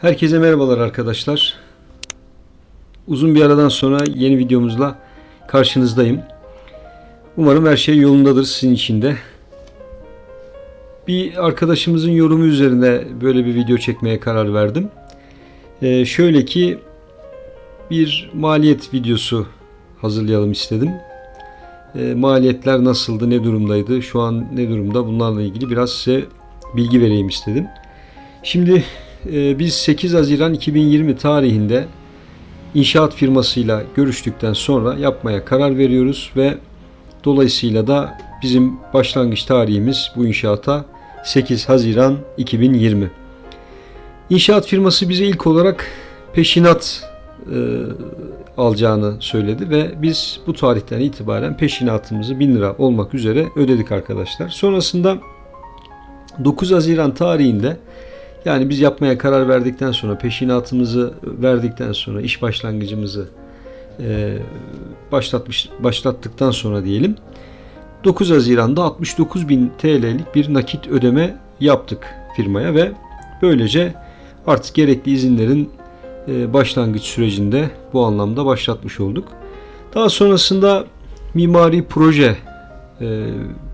Herkese merhabalar arkadaşlar. Uzun bir aradan sonra yeni videomuzla karşınızdayım. Umarım her şey yolundadır sizin için de. Bir arkadaşımızın yorumu üzerine böyle bir video çekmeye karar verdim. Ee, şöyle ki bir maliyet videosu hazırlayalım istedim. Ee, maliyetler nasıldı, ne durumdaydı, şu an ne durumda bunlarla ilgili biraz size bilgi vereyim istedim. Şimdi biz 8 Haziran 2020 tarihinde inşaat firmasıyla görüştükten sonra yapmaya karar veriyoruz ve dolayısıyla da bizim başlangıç tarihimiz bu inşaata 8 Haziran 2020. İnşaat firması bize ilk olarak peşinat e, alacağını söyledi ve biz bu tarihten itibaren peşinatımızı 1000 lira olmak üzere ödedik arkadaşlar. Sonrasında 9 Haziran tarihinde yani biz yapmaya karar verdikten sonra peşinatımızı verdikten sonra iş başlangıcımızı e, başlatmış başlattıktan sonra diyelim 9 Haziran'da 69 bin TL'lik bir nakit ödeme yaptık firmaya ve böylece artık gerekli izinlerin e, başlangıç sürecinde bu anlamda başlatmış olduk. Daha sonrasında mimari proje e,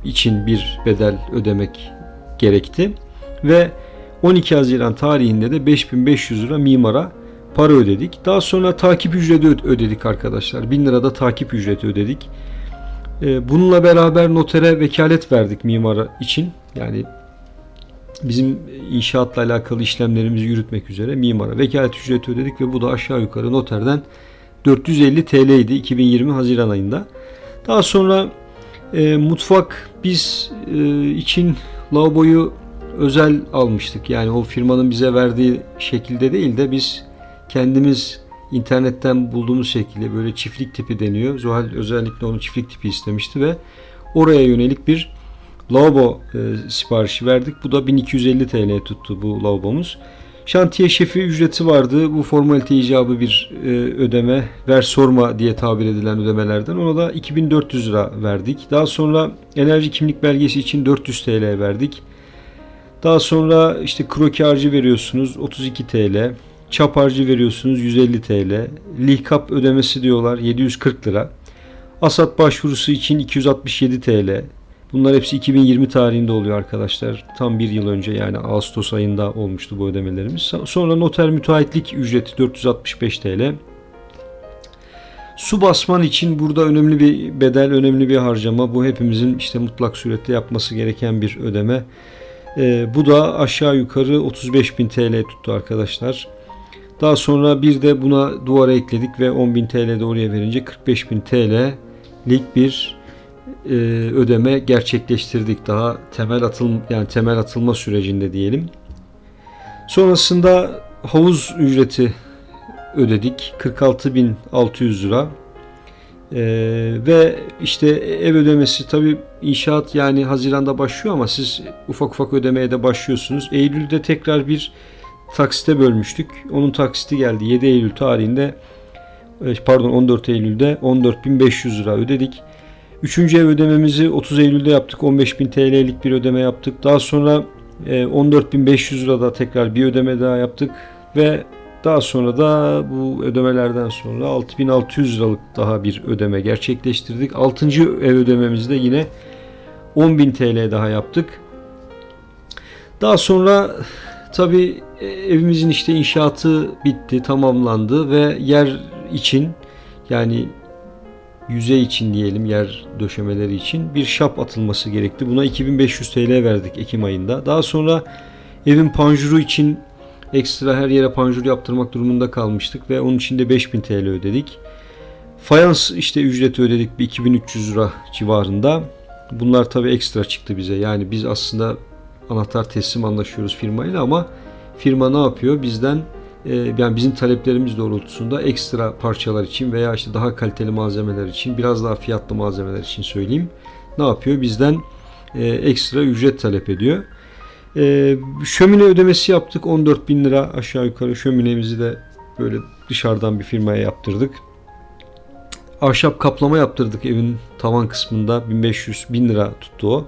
için bir bedel ödemek gerekti ve 12 Haziran tarihinde de 5500 lira mimara para ödedik. Daha sonra takip ücreti ödedik arkadaşlar. 1000 lira da takip ücreti ödedik. E, bununla beraber notere vekalet verdik mimara için. Yani bizim inşaatla alakalı işlemlerimizi yürütmek üzere mimara vekalet ücreti ödedik ve bu da aşağı yukarı noterden 450 TL idi 2020 Haziran ayında. Daha sonra e, mutfak biz e, için lavaboyu özel almıştık. Yani o firmanın bize verdiği şekilde değil de biz kendimiz internetten bulduğumuz şekilde böyle çiftlik tipi deniyor. Zuhal özellikle onun çiftlik tipi istemişti ve oraya yönelik bir lavabo e, siparişi verdik. Bu da 1250 TL tuttu bu lavabomuz. Şantiye şefi ücreti vardı. Bu formalite icabı bir e, ödeme. Ver sorma diye tabir edilen ödemelerden. Ona da 2400 lira verdik. Daha sonra enerji kimlik belgesi için 400 TL verdik. Daha sonra işte kroki harcı veriyorsunuz 32 TL. Çap harcı veriyorsunuz 150 TL. Lihkap ödemesi diyorlar 740 lira. Asat başvurusu için 267 TL. Bunlar hepsi 2020 tarihinde oluyor arkadaşlar. Tam bir yıl önce yani Ağustos ayında olmuştu bu ödemelerimiz. Sonra noter müteahhitlik ücreti 465 TL. Su basman için burada önemli bir bedel, önemli bir harcama. Bu hepimizin işte mutlak suretle yapması gereken bir ödeme. Ee, bu da aşağı yukarı 35.000 TL tuttu arkadaşlar. Daha sonra bir de buna duvara ekledik ve 10.000 TL de oraya verince 45.000 TL'lik bir e, ödeme gerçekleştirdik daha temel atıl yani temel atılma sürecinde diyelim. Sonrasında havuz ücreti ödedik 46.600 lira. Ee, ve işte ev ödemesi tabi inşaat yani Haziran'da başlıyor ama siz ufak ufak ödemeye de başlıyorsunuz. Eylül'de tekrar bir taksite bölmüştük. Onun taksiti geldi 7 Eylül tarihinde pardon 14 Eylül'de 14.500 lira ödedik. Üçüncü ev ödememizi 30 Eylül'de yaptık. 15.000 TL'lik bir ödeme yaptık. Daha sonra 14.500 lirada tekrar bir ödeme daha yaptık. Ve daha sonra da bu ödemelerden sonra 6600 liralık daha bir ödeme gerçekleştirdik. 6. ev ödememizde yine 10.000 TL daha yaptık. Daha sonra tabi evimizin işte inşaatı bitti, tamamlandı ve yer için yani yüzey için diyelim yer döşemeleri için bir şap atılması gerekti. Buna 2500 TL verdik Ekim ayında. Daha sonra evin panjuru için ekstra her yere panjur yaptırmak durumunda kalmıştık ve onun için de 5000 TL ödedik. Fayans işte ücreti ödedik bir 2300 lira civarında. Bunlar tabi ekstra çıktı bize. Yani biz aslında anahtar teslim anlaşıyoruz firmayla ama firma ne yapıyor? Bizden e, yani bizim taleplerimiz doğrultusunda ekstra parçalar için veya işte daha kaliteli malzemeler için biraz daha fiyatlı malzemeler için söyleyeyim. Ne yapıyor? Bizden e, ekstra ücret talep ediyor. E, şömine ödemesi yaptık. 14 bin lira aşağı yukarı şöminemizi de böyle dışarıdan bir firmaya yaptırdık. Ahşap kaplama yaptırdık evin tavan kısmında 1500 bin lira tuttu o.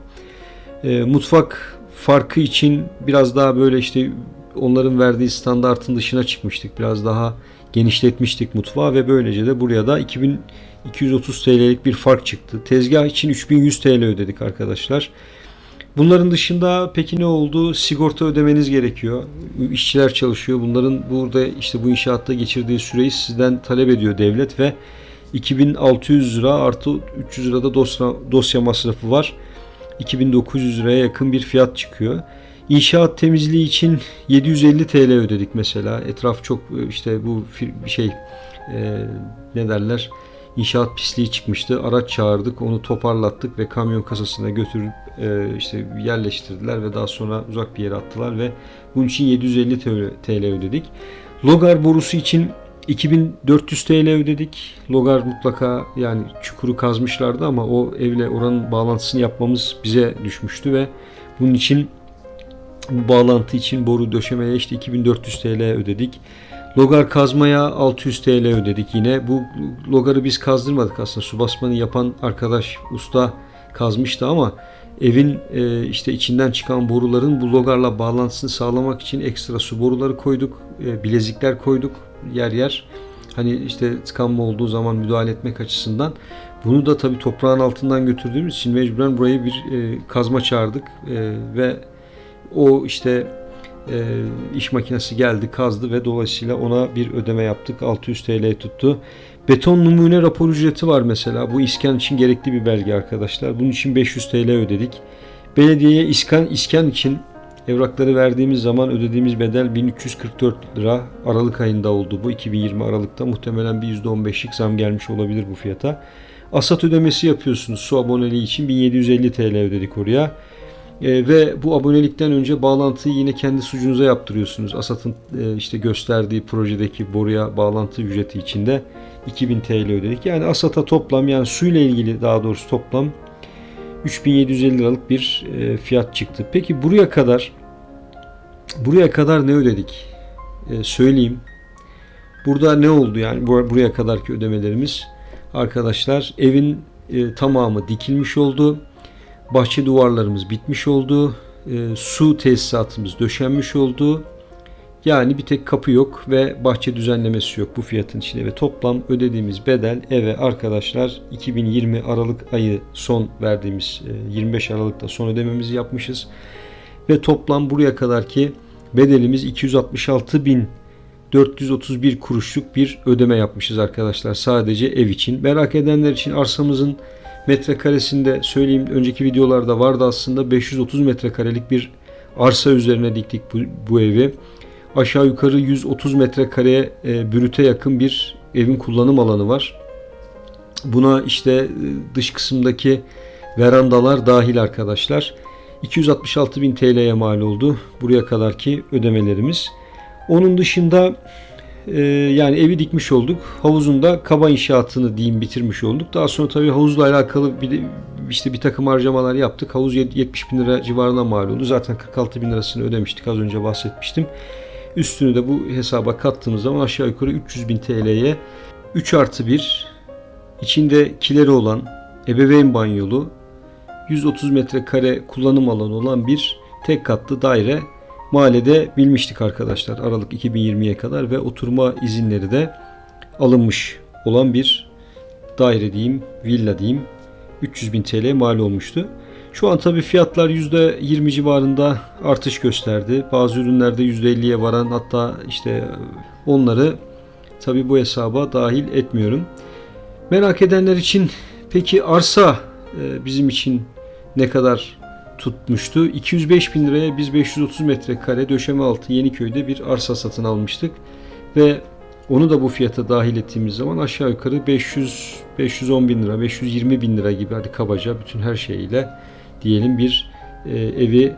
E, mutfak farkı için biraz daha böyle işte onların verdiği standartın dışına çıkmıştık. Biraz daha genişletmiştik mutfağı ve böylece de buraya da 2230 TL'lik bir fark çıktı. Tezgah için 3100 TL ödedik arkadaşlar. Bunların dışında peki ne oldu? Sigorta ödemeniz gerekiyor. İşçiler çalışıyor. Bunların burada işte bu inşaatta geçirdiği süreyi sizden talep ediyor devlet ve 2600 lira artı 300 lirada dosya, dosya masrafı var. 2900 liraya yakın bir fiyat çıkıyor. İnşaat temizliği için 750 TL ödedik mesela. Etraf çok işte bu şey e, ne derler İnşaat pisliği çıkmıştı. Araç çağırdık, onu toparlattık ve kamyon kasasına götürüp e, işte yerleştirdiler ve daha sonra uzak bir yere attılar ve bunun için 750 TL ödedik. Logar borusu için 2400 TL ödedik. Logar mutlaka yani çukuru kazmışlardı ama o evle oranın bağlantısını yapmamız bize düşmüştü ve bunun için bu bağlantı için boru döşemeye işte 2400 TL ödedik. Logar kazmaya 600 TL ödedik yine. Bu logarı biz kazdırmadık aslında. Su basmanı yapan arkadaş usta kazmıştı ama evin e, işte içinden çıkan boruların bu logarla bağlantısını sağlamak için ekstra su boruları koyduk. E, bilezikler koyduk yer yer. Hani işte tıkanma olduğu zaman müdahale etmek açısından. Bunu da tabii toprağın altından götürdüğümüz için mecburen burayı bir e, kazma çağırdık e, ve o işte e, iş makinesi geldi kazdı ve dolayısıyla ona bir ödeme yaptık. 600 TL tuttu. Beton numune rapor ücreti var mesela. Bu iskan için gerekli bir belge arkadaşlar. Bunun için 500 TL ödedik. Belediyeye iskan iskan için evrakları verdiğimiz zaman ödediğimiz bedel 1344 lira Aralık ayında oldu. Bu 2020 Aralık'ta muhtemelen bir %15'lik zam gelmiş olabilir bu fiyata. Asat ödemesi yapıyorsunuz su aboneliği için 1750 TL ödedik oraya. E, ve bu abonelikten önce bağlantıyı yine kendi sucuğunuza yaptırıyorsunuz. Asat'ın e, işte gösterdiği projedeki boruya bağlantı ücreti içinde 2000 TL ödedik. Yani Asat'a toplam yani suyla ilgili daha doğrusu toplam 3750 liralık bir e, fiyat çıktı. Peki buraya kadar buraya kadar ne ödedik? E, söyleyeyim. Burada ne oldu yani buraya kadarki ödemelerimiz? Arkadaşlar evin e, tamamı dikilmiş oldu bahçe duvarlarımız bitmiş oldu. E, su tesisatımız döşenmiş oldu. Yani bir tek kapı yok ve bahçe düzenlemesi yok bu fiyatın içinde ve toplam ödediğimiz bedel eve arkadaşlar 2020 Aralık ayı son verdiğimiz 25 e, Aralık'ta son ödememizi yapmışız. Ve toplam buraya kadar ki bedelimiz 266 bin 431 kuruşluk bir ödeme yapmışız arkadaşlar sadece ev için. Merak edenler için arsamızın metrekaresinde söyleyeyim önceki videolarda vardı aslında 530 metrekarelik bir arsa üzerine diktik bu, bu evi. Aşağı yukarı 130 metrekareye e, bürüte yakın bir evin kullanım alanı var. Buna işte e, dış kısımdaki verandalar dahil arkadaşlar. 266 bin TL'ye mal oldu buraya kadarki ödemelerimiz. Onun dışında ee, yani evi dikmiş olduk. Havuzun da kaba inşaatını diyeyim bitirmiş olduk. Daha sonra tabii havuzla alakalı bir işte bir takım harcamalar yaptık. Havuz 70 bin lira civarına mal oldu. Zaten 46 bin lirasını ödemiştik az önce bahsetmiştim. Üstünü de bu hesaba kattığımız zaman aşağı yukarı 300 bin TL'ye 3 artı 1 içinde kileri olan ebeveyn banyolu 130 metrekare kullanım alanı olan bir tek katlı daire mahallede bilmiştik arkadaşlar Aralık 2020'ye kadar ve oturma izinleri de alınmış olan bir daire diyeyim, villa diyeyim 300 bin TL mal olmuştu. Şu an tabi fiyatlar %20 civarında artış gösterdi. Bazı ürünlerde %50'ye varan hatta işte onları tabi bu hesaba dahil etmiyorum. Merak edenler için peki arsa e, bizim için ne kadar tutmuştu. 205 bin liraya biz 530 metrekare döşeme altı Yeniköy'de bir arsa satın almıştık. Ve onu da bu fiyata dahil ettiğimiz zaman aşağı yukarı 500 510 bin lira, 520 bin lira gibi hadi kabaca bütün her şeyiyle diyelim bir e, evi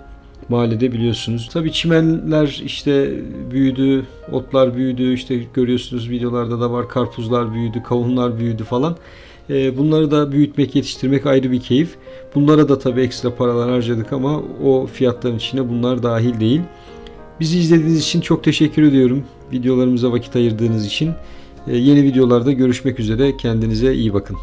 mahallede biliyorsunuz. Tabii çimenler işte büyüdü, otlar büyüdü, işte görüyorsunuz videolarda da var karpuzlar büyüdü, kavunlar büyüdü falan. E, bunları da büyütmek, yetiştirmek ayrı bir keyif. Bunlara da tabii ekstra paralar harcadık ama o fiyatların içine bunlar dahil değil. Bizi izlediğiniz için çok teşekkür ediyorum. Videolarımıza vakit ayırdığınız için. E, yeni videolarda görüşmek üzere. Kendinize iyi bakın.